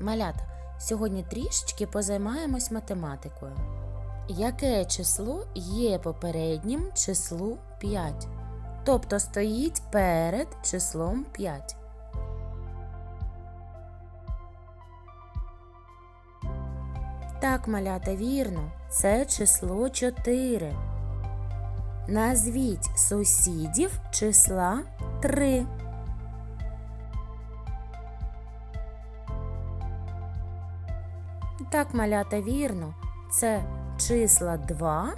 Малята, сьогодні трішечки позаймаємось математикою. Яке число є попереднім числу 5? Тобто стоїть перед числом 5. Так, малята, вірно, це число 4. Назвіть сусідів числа 3. Так, малята, вірно, це числа 2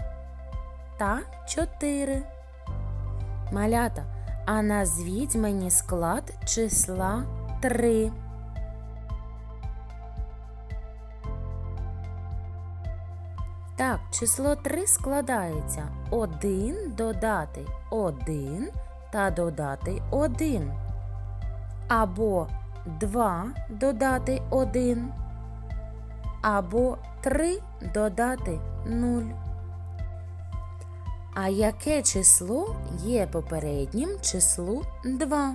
та 4. Малята, а назвіть мені склад числа 3. Так, число 3 складається 1 додати 1 та додати 1. Або 2 додати 1. Або 3 додати 0. А яке число є попереднім числу 2?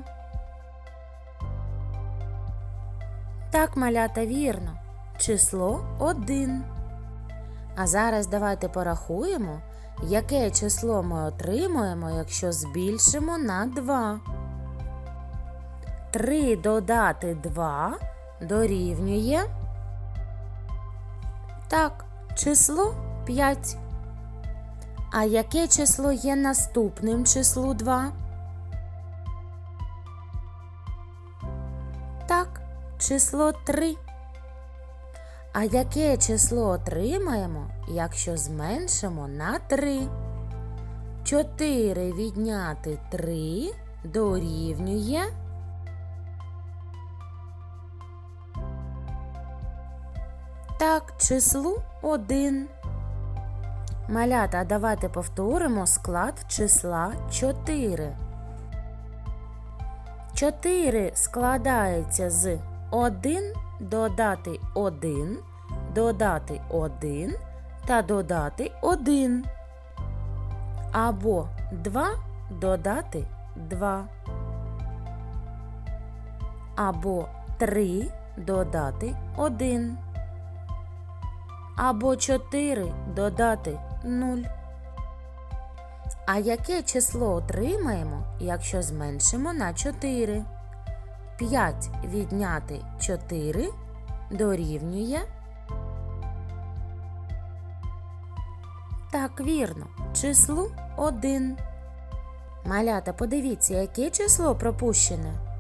Так, малята, вірно. Число 1. А зараз давайте порахуємо, яке число ми отримуємо, якщо збільшимо на 2. 3 додати 2 дорівнює. Так, число 5. А яке число є наступним числу 2? Так, число 3. А яке число отримаємо, якщо зменшимо на 3? 4 відняти 3 дорівнює. Так, числу 1. Малята, давайте повторимо склад числа 4. 4 складається з 1 додати 1, додати 1 та додати 1. Або 2 додати 2. Або 3 додати 1. Або 4 додати 0. А яке число отримаємо, якщо зменшимо на 4? 5 відняти 4 дорівнює. Так, вірно, числу 1. Малята, подивіться, яке число пропущене.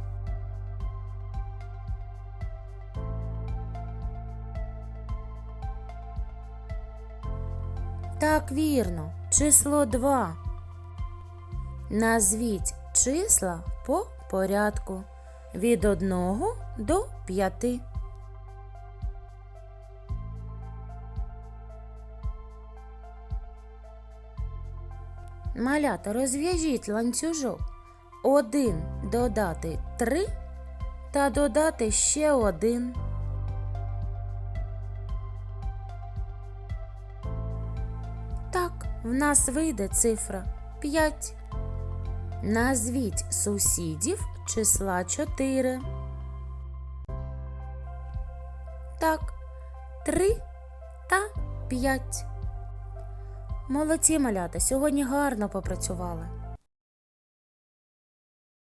Так, вірно, число 2. Назвіть числа по порядку від 1 до 5. Малята, розв'яжіть ланцюжок. 1 додати 3 та додати ще 1. В нас вийде цифра 5. Назвіть сусідів числа 4. Так, 3 та 5. Молодці малята, сьогодні гарно попрацювали.